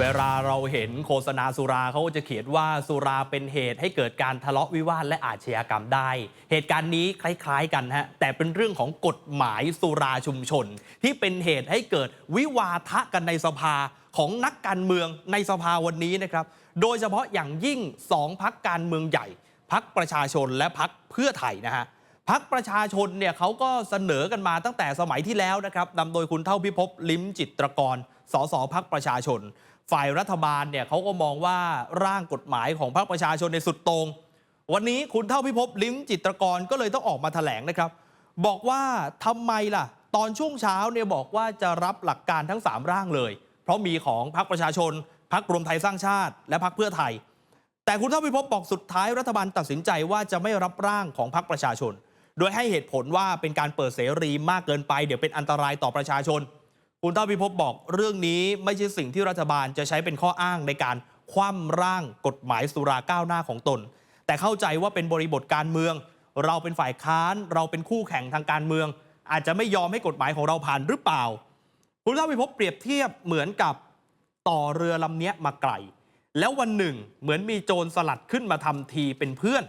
เวลาเราเห็นโฆษณาสุราเขาจะเขียนว่าสุราเป็นเหตุให้เกิดการทะเลาะวิวาทและอาชญากรรมได้ เหตุการณ์นี้คล้ายๆกันฮะแต่เป็นเรื่องของกฎหมายสุราชุมชน ที่เป็นเหตุให้เกิดวิวาทะกันในสภาของนักการเมืองในสภาวันนี้นะครับ โดยเฉพาะอย่างยิ่งสองพักการเมืองใหญ่ พักประชาชนและพักเพื่อไทยนะฮะพักประชาชนเนี่ยเขาก็เสนอกันมาตั้งแต่สมัยที่แล้วนะครับนำโดยคุณเท่าพิภพลิ้มจิตรกรสสพักประชาชนฝ่ายรัฐบาลเนี่ยเขาก็มองว่าร่างกฎหมายของพรรคประชาชนในสุดตรง วันนี้คุณเท่าพิภพลิ้มจิตรกรก็เลยต้องออกมาแถลงนะครับ บอกว่าทำไมล่ะ ตอนช่วงเช้าเนี่ยบอกว่าจะรับหลักการทั้ง 3 ร่างเลย เพราะมีของพรรคประชาชนพรรครวมไทยสร้างชาติ และพรรคเพื่อไทย แต่คุณเท่าพิภพบอกสุดท้ายรัฐบาลตัดสินใจว่าจะไม่รับร่างของพรรคประชาชน โดยให้เหตุผลว่าเป็นการเปิดเสรีมากเกินไป เดี๋ยวเป็นอันตรายต่อประชาชน คุณเท่าพิภพบอกเรื่องนี้ไม่ใช่สิ่งที่รัฐบาลจะใช้เป็นข้ออ้างในการคว่ำร่างกฎหมายสุราก้าวหน้าของตน แต่เข้าใจว่าเป็นบริบทการเมือง เราเป็นฝ่ายค้าน เราเป็นคู่แข่งทางการเมือง อาจจะไม่ยอมให้กฎหมายของเราผ่านหรือเปล่า คุณเท่าพิภพเปรียบเทียบเหมือนกับต่อเรือลำนี้มาไกล แล้ววันหนึ่งเหมือนมีโจรสลัดขึ้นมาทำทีเป็นเพื่อน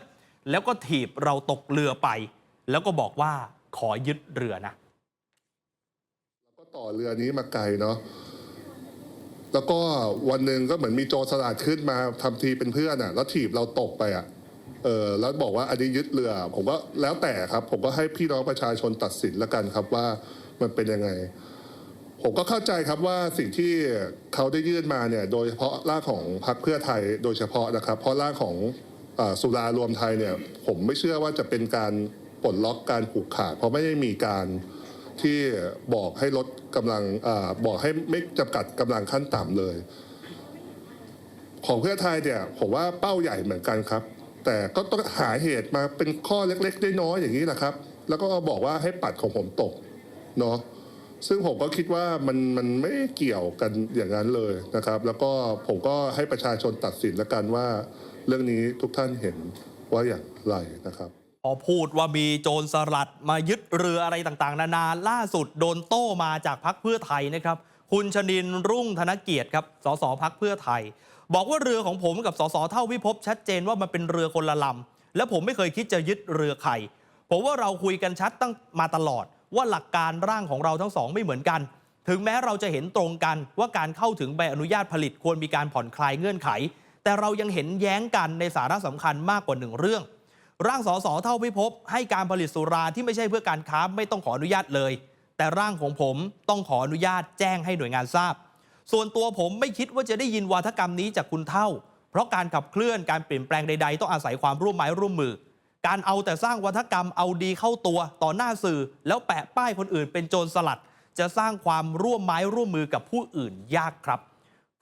แล้วก็ถีบเราตกเรือไป แล้วก็บอกว่าขอยึดเรือนะ ต่อเรือนี้มาไกลเนาะแล้วก็วันหนึ่งก็เหมือนมีโจรสลัดขึ้นมาทำทีเป็นเพื่อนอะ แล้วถีบเราตกไปอะเออแล้วบอกว่าอันนี้ยึดเรือ ผมก็แล้วแต่ครับ ผมก็ให้พี่น้องประชาชนตัดสินแล้วกันครับว่ามันเป็นยังไง ผมก็เข้าใจครับว่าสิ่งที่เขาได้ยื่นมาเนี่ย โดยเฉพาะร่างของพรรคเพื่อไทยโดยเฉพาะนะครับ เพราะร่างของอสุรารวมไทยเนี่ย ผมไม่เชื่อว่าจะเป็นการปลดล็อกการผูกขาดเพราะไม่ได้มีการ ที่บอกให้ลดกำลังอบอกให้ไม่จำกัดกำลังขั้นต่ำเลย ของเพื่อไทยเนี่ยผมว่าเป้าใหญ่เหมือนกันครับ แต่ก็ต้องหาเหตุมาเป็นข้อเล็กๆน้อยๆอย่างนี้แหละครับ แล้วก็บอกว่าให้ปัดของผมตกเนาะซึ่งผมก็คิดว่ามันมันไม่เกี่ยวกันอย่างนั้นเลยนะครับ แล้วก็ผมก็ให้ประชาชนตัดสินแล้วกันว่า เรื่องนี้ทุกท่านเห็นว่าอย่างไรนะครับ พอพูดว่ามีโจรสลัดมายึดเรืออะไรต่างๆ นานาล่าสุดโดนโต้มาจากพักเพื่อไทยนะครับ คุณชนินรุ่งธนเกียรติครับสสพักเพื่อไทย บอกว่าเรือของผมกับสสเท่าพิภพชัดเจนว่ามันเป็นเรือคนละลำและผมไม่เคยคิดจะยึดเรือใครผมว่าเราคุยกันชัดตั้งมาตลอด ว่าหลักการร่างของเราทั้งสองไม่เหมือนกัน ถึงแม้เราจะเห็นตรงกันว่าการเข้าถึงใบอนุญาตผลิตควรมีการผ่อนคลายเงื่อนไข แต่เรายังเห็นแย้งกันในสาระสำคัญมากกว่าหนึ่งเรื่อง ร่างสสเท่าพิภพให้การผลิตสุราที่ไม่ใช่เพื่อการค้าไม่ต้องขออนุญาตเลย แต่ร่างของผมต้องขออนุญาตแจ้งให้หน่วยงานทราบ ส่วนตัวผมไม่คิดว่าจะได้ยินวาทกรรมนี้จากคุณเท่า เพราะการขับเคลื่อนการเปลี่ยนแปลงใด ๆ ต้องอาศัยความร่วมไม้ร่วมมือ การเอาแต่สร้างวัฒกรรมเอาดีเข้าตัวต่อหน้าสื่อ แล้วแปะป้ายคนอื่นเป็นโจรสลัด จะสร้างความร่วมไม้ร่วมมือกับผู้อื่นยากครับ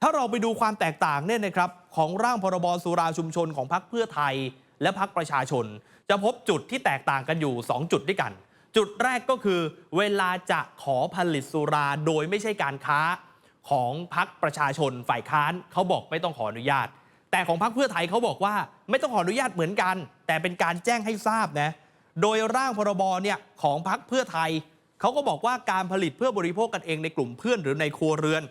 ถ้าเราไปดูความแตกต่างเนี่ยนะครับของร่างพรบสุราชุมชนของพรรคเพื่อไทย และพรรคประชาชน จะพบจุดที่แตกต่างกันอยู่ 2 จุดด้วยกัน จุดแรกก็คือ เวลาจะขอผลิตสุราโดยไม่ใช่การค้าของพรรคประชาชนฝ่ายค้านเขาบอกไม่ต้องขออนุญาต แต่ของพรรคเพื่อไทยเขาบอกว่า ไม่ต้องขออนุญาตเหมือนกัน แต่เป็นการแจ้งให้ทราบนะโดยร่างพรบเนี่ยของพรรคเพื่อไทยเขาก็บอกว่าการผลิตเพื่อบริโภคกันเองในกลุ่มเพื่อนหรือในครัวเรือน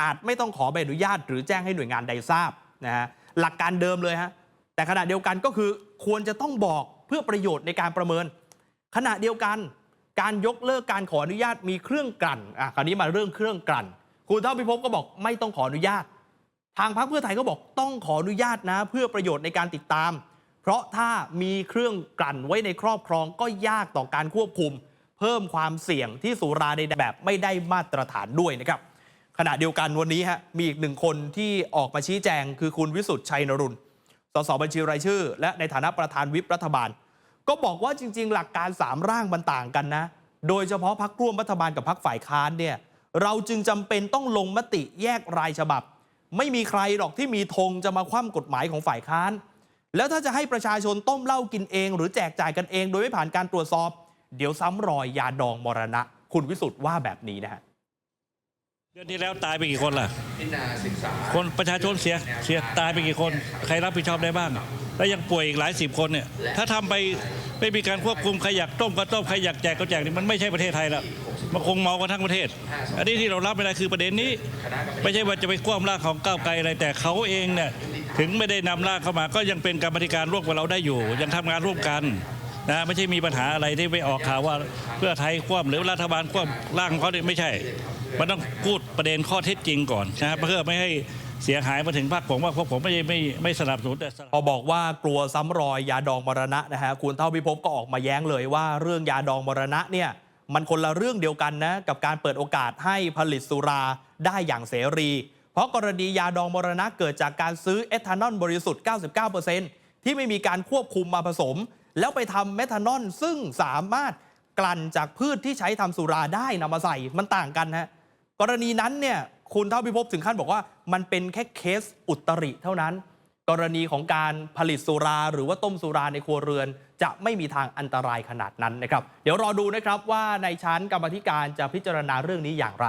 อาจไม่ต้องขอใบอนุญาต หรือแจ้งให้หน่วยงานใดทราบนะฮะหลักการเดิมเลยฮะ แต่ขณะเดียวกันก็คือควรจะต้องบอกเพื่อประโยชน์ในการประเมิน ขณะเดียวกันการยกเลิกการขออนุญาตมีเครื่องกลั่นอะคราวนี้มาเรื่องเครื่องกลั่น คุณเท่าพิภพก็บอกไม่ต้องขออนุญาต ทางพรรคเพื่อไทยก็บอกต้องขออนุญาตนะ เพื่อประโยชน์ในการติดตาม เพราะถ้ามีเครื่องกลั่นไว้ในครอบครองก็ยากต่อการควบคุม เพิ่มความเสี่ยงที่สุราในแบบไม่ได้มาตรฐานด้วยนะครับขณะเดียวกันวันนี้ฮะมีอีกหนึ่งคนที่ออกมาชี้แจงคือคุณวิสุทธ์ชัยนรุน สสบัญชีรายชื่อ และในฐานะประธานวิปรัฐบาล ก็บอกว่าจริง ๆ หลักการ 3 ร่างมันต่างกันนะ โดยเฉพาะพักร่วมรัฐบาลกับพักฝ่ายค้านเนี่ยเราจึงจำเป็นต้องลงมติแยกรายฉบับ ไม่มีใครหรอกที่มีธงจะมาคว่ำกฎหมายของฝ่ายค้าน แล้วถ้าจะให้ประชาชนต้มเหล้ากินเอง หรือแจกจ่ายกันเอง โดยไม่ผ่านการตรวจสอบ เดี๋ยวซ้ำรอยยาดองมรณะ คุณวิสุทธ์ว่าแบบนี้นะฮะ ดือนที่แล้วตายไปกี่คนล่ะพิจารณาศึกษาคนประชาชนเสียเสียตายไปกี่คน ใครรับผิดชอบได้บ้าง แล้วยังป่วยอีกหลายสิบคนเนี่ย ถ้าทำไปไม่มีการควบคุมใครอยากต้มก็ต้มใครอยากแจกก็แจกนี่มันไม่ใช่ประเทศไทยละมันคงเมากันทั้งประเทศ อันนี้ที่เรารับไม่ได้คือประเด็นนี้ ไม่ใช่ว่าจะไปคว่ำร่างของก้าวไกลอะไรแต่เขาเองเนี่ยถึงไม่ได้นำร่างเข้ามา ก็ยังเป็นกรรมาธิการร่วมกับเราได้อยู่ ยังทำงานร่วมกันนะไม่ใช่มีปัญหาอะไรที่ไปออกข่าวว่าเพื่อไทยคว่ำหรือรัฐบาลคว่ำร่างเขาเนี่ยไม่ใช่ มันต้องพูดประเด็นข้อเท็จจริงก่อนนะครับเพื่อไม่ให้เสียหายมาถึงพรรคผมว่าพวกผมไม่ไม่ไม่สนับสนุนแต่พอบอกว่ากลัวซ้ำรอยยาดองมรณะนะฮะคุณเท่าพิภพก็ออกมาแย้งเลยว่าเรื่องยาดองมรณะเนี่ยมันคนละเรื่องเดียวกันนะกับการเปิดโอกาสให้ผลิตสุราได้อย่างเสรี เพราะกรณียาดองมรณะเกิดจากการซื้อเอทานอลบริสุทธิ์ 99%ที่ไม่มีการควบคุมมาผสม แล้วไปทำเมทานอลซึ่งสามารถกลั่นจากพืชที่ใช้ทำสุราได้นำมาใส่มันต่างกันฮะ กรณีนั้นเนี่ยคุณเท่าพิภพถึงขั้นบอกว่า มันเป็นแค่เคสอุตริเท่านั้น กรณีของการผลิตสุราหรือว่าต้มสุราในครัวเรือน จะไม่มีทางอันตรายขนาดนั้นนะครับ เดี๋ยวรอดูนะครับว่าในชั้นกรรมธิการจะพิจารณาเรื่องนี้อย่างไร